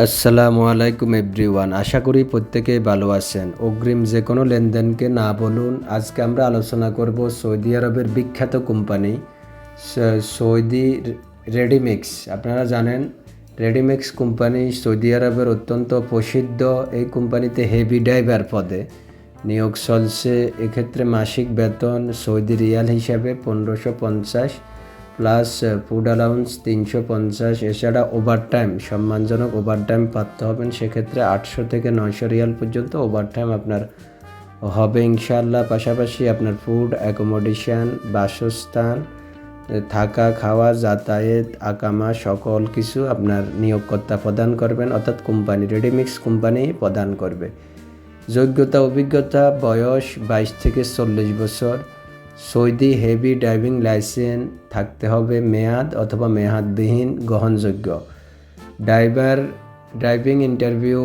আসসালামু আলাইকুম এভরিওয়ান, আশা করি প্রত্যেকেই ভালো আছেন। অগ্রিম যে কোনো লেনদেনকে না বলুন, আজকে আমরা আলোচনা করব সৌদি আরবের বিখ্যাত কোম্পানি সৌদি রেডিমিক্স। আপনারা জানেন, রেডিমিক্স কোম্পানি সৌদি আরবের অত্যন্ত প্রসিদ্ধ এই কোম্পানিতে হেভি ড্রাইভার পদে। নিয়োগ চলছে, এক্ষেত্রে মাসিক বেতন সৌদি রিয়াল হিসাবে পনেরোশো পঞ্চাশ প্লাস ফুড অ্যালাউন্স তিনশো পঞ্চাশ, এছাড়া ওভারটাইম সম্মানজনক ওভারটাইম পাতে হবেন সেক্ষেত্রে আটশো থেকে নয়শো রিয়াল পর্যন্ত ওভারটাইম আপনার হবে ইনশাআল্লাহ। পাশাপাশি আপনার ফুড অ্যাকোমোডেশন বাসস্থান থাকা, খাওয়া, যাতায়াত, আকামা, সকল কিছু আপনার নিয়োগকর্তা প্রদান করবেন, অর্থাৎ কোম্পানি রেডিমিক্স কোম্পানি প্রদান করবে। যোগ্যতা, অভিজ্ঞতা, বয়স বাইশ থেকে চল্লিশ বছর সৌদি হেভি ড্রাইভিং লাইসেন্স থাকতে হবে মেয়াদ অথবা মেয়াদবিহীন গ্রহণযোগ্য। ড্রাইভার, ড্রাইভিং ইন্টারভিউ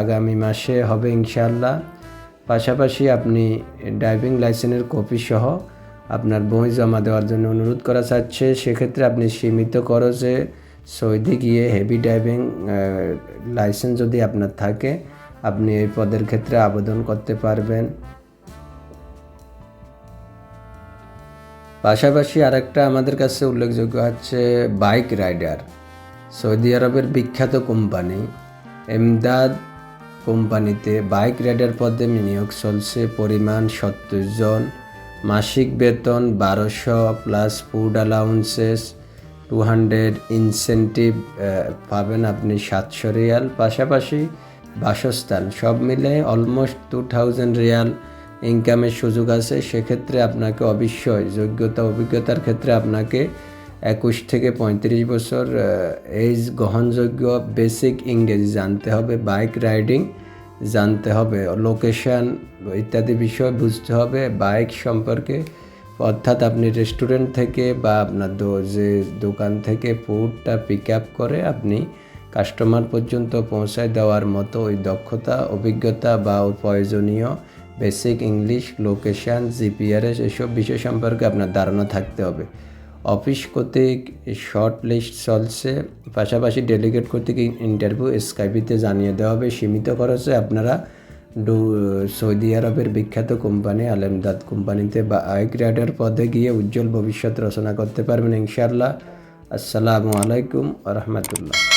আগামী মাসে হবে ইনশাল্লাহ পাশাপাশি আপনি ড্রাইভিং লাইসেন্সের কপি সহ আপনার বই জমা দেওয়ার জন্য অনুরোধ করা যাচ্ছে। সেক্ষেত্রে আপনি সীমিত খরচে সৌদি গিয়ে হেভি ড্রাইভিং লাইসেন্স যদি আপনার থাকে, আপনি এই পদের ক্ষেত্রে আবেদন করতে পারবেন। পাশাপাশি আরেকটা আমাদের কাছে উল্লেখযোগ্য হচ্ছে বাইক রাইডার। সৌদি আরবের বিখ্যাত কোম্পানি এমদাদ কোম্পানিতে বাইক রাইডার পদে নিয়োগ চলছে পরিমাণ সত্তর জন। মাসিক বেতন বারোশো plus food allowances two hundred incentive পাবেন আপনি সাতশো রিয়াল। পাশাপাশি বাসস্থান সব মিলে অলমোস্ট টু থাউজেন্ড রিয়াল। ইনকামের সুযোগ আছে, সেক্ষেত্রে আপনাকে অবশ্যই যোগ্যতা, অভিজ্ঞতার ক্ষেত্রে আপনাকে একুশ থেকে পঁয়ত্রিশ বছর এজ গ্রহণযোগ্য বেসিক ইংরেজি জানতে হবে বাইক রাইডিং জানতে হবে লোকেশন ইত্যাদি বিষয় বুঝতে হবে বাইক সম্পর্কে। অর্থাৎ আপনি রেস্টুরেন্ট থেকে বা আপনার যে দোকান থেকে ফুডটা পিক আপ করে আপনি কাস্টমার পর্যন্ত পৌঁছায় দেওয়ার মতো ওই দক্ষতা, অভিজ্ঞতা বা প্রয়োজনীয় বেসিক ইংলিশ লোকেশান জিপিআরএস এসব বিষয় সম্পর্কে আপনার ধারণা থাকতে হবে। অফিস কর্তৃক শর্ট লিস্ট চলছে, পাশাপাশি ডেলিগেট কর্তৃক ইন্টারভিউ স্কাইপিতে জানিয়ে দেওয়া হবে। সীমিত খরচে আপনারা ডু, সৌদি আরবের বিখ্যাত কোম্পানি আলেমদাদ কোম্পানিতে বা বাইক রাইডার পদে গিয়ে উজ্জ্বল ভবিষ্যৎ রচনা করতে পারবেন, ইনশাআল্লাহ। আসসালামু আলাইকুম রহমতুল্লাহ।